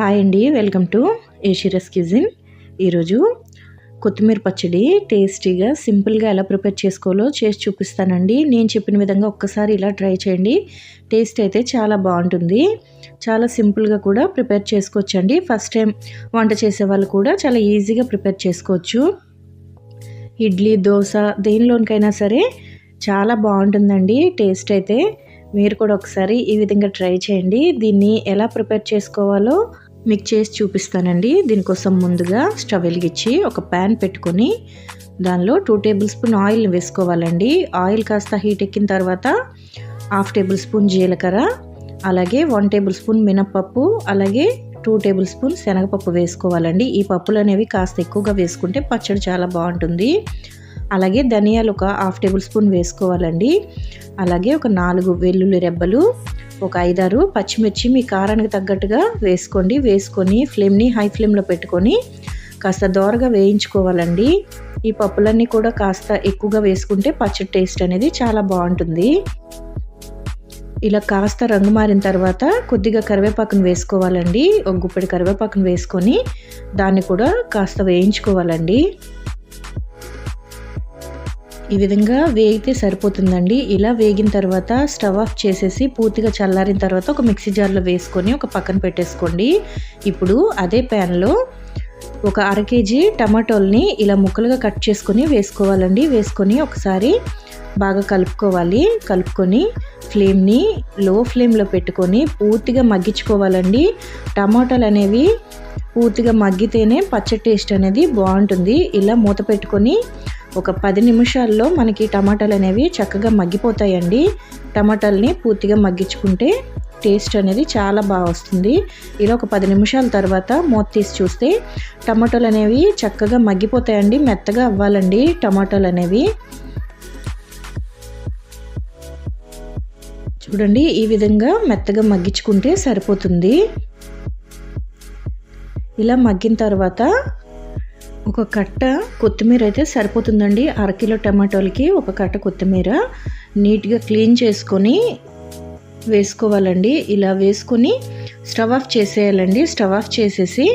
Hi అండి welcome to ఏషిరస్ కిజిన్ ఈరోజు కొత్తిమీర పచ్చడి టేస్టీగా సింపుల్గా ఎలా ప్రిపేర్ చేసుకోవాలో చేసి చూపిస్తానండి. నేను చెప్పిన విధంగా ఒక్కసారి ఇలా ట్రై చేయండి. టేస్ట్ అయితే చాలా బాగుంటుంది. చాలా సింపుల్గా కూడా ప్రిపేర్ చేసుకోవచ్చండి. ఫస్ట్ టైం వంట చేసే వాళ్ళు కూడా చాలా ఈజీగా ప్రిపేర్ చేసుకోవచ్చు. ఇడ్లీ దోశ దేనిలోనికైనా సరే చాలా బాగుంటుందండి టేస్ట్ అయితే. మీరు కూడా ఒకసారి ఈ విధంగా ట్రై చేయండి. దీన్ని ఎలా ప్రిపేర్ చేసుకోవాలో మీకు చేసి చూపిస్తానండి. దీనికోసం ముందుగా స్టవ్ వెలిగించి ఒక ప్యాన్ పెట్టుకొని దానిలో టూ టేబుల్ స్పూన్ ఆయిల్ వేసుకోవాలండి. ఆయిల్ కాస్త హీట్ ఎక్కిన తర్వాత హాఫ్ టేబుల్ స్పూన్ జీలకర్ర అలాగే వన్ టేబుల్ స్పూన్ మినప్పప్పు అలాగే టూ టేబుల్ స్పూన్ శనగపప్పు వేసుకోవాలండి. ఈ పప్పులు అనేవి కాస్త ఎక్కువగా వేసుకుంటే పచ్చడి చాలా బాగుంటుంది. అలాగే ధనియాలు ఒక హాఫ్ టేబుల్ స్పూన్ వేసుకోవాలండి. అలాగే ఒక నాలుగు వెల్లుల్లి రెబ్బలు ఒక ఐదారు పచ్చిమిర్చి మీ కారానికి తగ్గట్టుగా వేసుకోండి. వేసుకొని ఫ్లేమ్ని హై ఫ్లేమ్లో పెట్టుకొని కాస్త దోరగా వేయించుకోవాలండి. ఈ పప్పులన్నీ కూడా కాస్త ఎక్కువగా వేసుకుంటే పచ్చడి టేస్ట్ అనేది చాలా బాగుంటుంది. ఇలా కాస్త రంగు మారిన తర్వాత కొద్దిగా కరివేపాకును వేసుకోవాలండి. ఒక గుప్పెడి కరివేపాకును వేసుకొని దాన్ని కూడా కాస్త వేయించుకోవాలండి. ఈ విధంగా వేగితే సరిపోతుందండి. ఇలా వేగిన తర్వాత స్టవ్ ఆఫ్ చేసేసి పూర్తిగా చల్లారిన తర్వాత ఒక మిక్సీ జార్లో వేసుకొని ఒక పక్కన పెట్టేసుకోండి. ఇప్పుడు అదే ప్యాన్లో ఒక అర కేజీ టమాటోల్ని ఇలా ముక్కలుగా కట్ చేసుకొని వేసుకోవాలండి. వేసుకొని ఒకసారి బాగా కలుపుకోవాలి. కలుపుకొని ఫ్లేమ్ని లో ఫ్లేమ్లో పెట్టుకొని పూర్తిగా మగ్గించుకోవాలండి. టమాటాలు అనేవి పూర్తిగా మగ్గితేనే పచ్చడి టేస్ట్ అనేది బాగుంటుంది. ఇలా మూత పెట్టుకొని ఒక పది నిమిషాల్లో మనకి టమాటాలు అనేవి చక్కగా మగ్గిపోతాయండి. టమాటాలని పూర్తిగా మగ్గించుకుంటే టేస్ట్ అనేది చాలా బాగా వస్తుంది. ఇలా ఒక పది నిమిషాల తర్వాత మూత తీసి చూస్తే టమాటాలు అనేవి చక్కగా మగ్గిపోతాయండి. మెత్తగా అవ్వాలండి టమాటాలు అనేవి. చూడండి ఈ విధంగా మెత్తగా మగ్గించుకుంటే సరిపోతుంది. ఇలా మగ్గిన తర్వాత ఒక కట్ట కొత్తిమీర అయితే సరిపోతుందండి. అరకిలో టమాటోలకి ఒక కట్ట కొత్తిమీర నీట్గా క్లీన్ చేసుకొని వేసుకోవాలండి. ఇలా వేసుకొని స్టవ్ ఆఫ్ చేసేయాలండి. స్టవ్ ఆఫ్ చేసేసి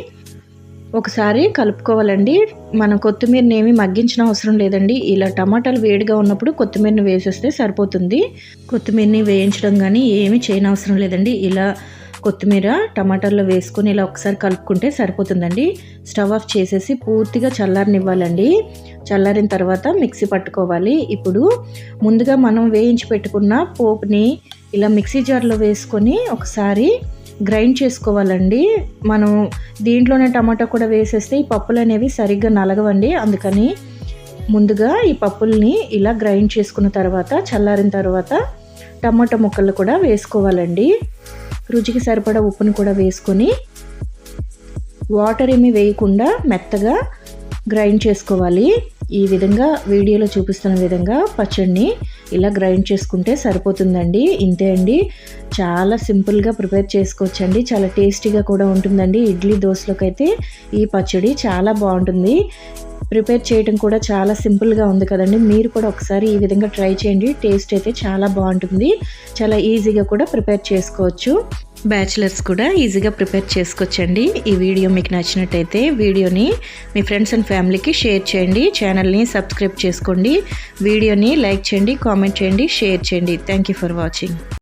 ఒకసారి కలుపుకోవాలండి. మనం కొత్తిమీరని ఏమి మగ్గించిన అవసరం లేదండి. ఇలా టమాటాలు వేడిగా ఉన్నప్పుడు కొత్తిమీరని వేసేస్తే సరిపోతుంది. కొత్తిమీరని వేయించడం కానీ ఏమి చేయనవసరం లేదండి. ఇలా కొత్తిమీర టమాటాల్లో వేసుకొని ఇలా ఒకసారి కలుపుకుంటే సరిపోతుందండి. స్టవ్ ఆఫ్ చేసేసి పూర్తిగా చల్లారనివ్వాలండి. చల్లారిన తర్వాత మిక్సీ పట్టుకోవాలి. ఇప్పుడు ముందుగా మనం వేయించి పెట్టుకున్న పోపుని ఇలా మిక్సీ జార్లో వేసుకొని ఒకసారి గ్రైండ్ చేసుకోవాలండి. మనం దీంట్లోనే టమాటా కూడా వేసేస్తే ఈ పప్పులు అనేవి సరిగ్గా నలగవండి. అందుకని ముందుగా ఈ పప్పుల్ని ఇలా గ్రైండ్ చేసుకున్న తర్వాత చల్లారిన తర్వాత టమాటా ముక్కలు కూడా వేసుకోవాలండి. రుచికి సరిపడా ఉప్పుని కూడా వేసుకొని వాటర్ ఏమి వేయకుండా మెత్తగా గ్రైండ్ చేసుకోవాలి. ఈ విధంగా వీడియోలో చూపిస్తున్న విధంగా పచ్చడిని ఇలా గ్రైండ్ చేసుకుంటే సరిపోతుందండి. ఇంతే అండి. చాలా సింపుల్గా ప్రిపేర్ చేసుకోవచ్చండి. చాలా టేస్టీగా కూడా ఉంటుందండి. ఇడ్లీ దోశలోకి అయితే ఈ పచ్చడి చాలా బాగుంటుంది. ప్రిపేర్ చేయడం కూడా చాలా సింపుల్గా ఉంది కదండి. మీరు కూడా ఒకసారి ఈ విధంగా ట్రై చేయండి. టేస్ట్ అయితే చాలా బాగుంటుంది. చాలా ఈజీగా కూడా ప్రిపేర్ చేసుకోవచ్చు. బ్యాచిలర్స్ కూడా ఈజీగా ప్రిపేర్ చేసుకోవచ్చండి. ఈ వీడియో మీకు నచ్చినట్టయితే వీడియోని మీ ఫ్రెండ్స్ అండ్ ఫ్యామిలీకి షేర్ చేయండి. ఛానల్ని సబ్స్క్రైబ్ చేసుకోండి. వీడియోని లైక్ చేయండి కామెంట్ చేయండి షేర్ చేయండి. Thank for watching.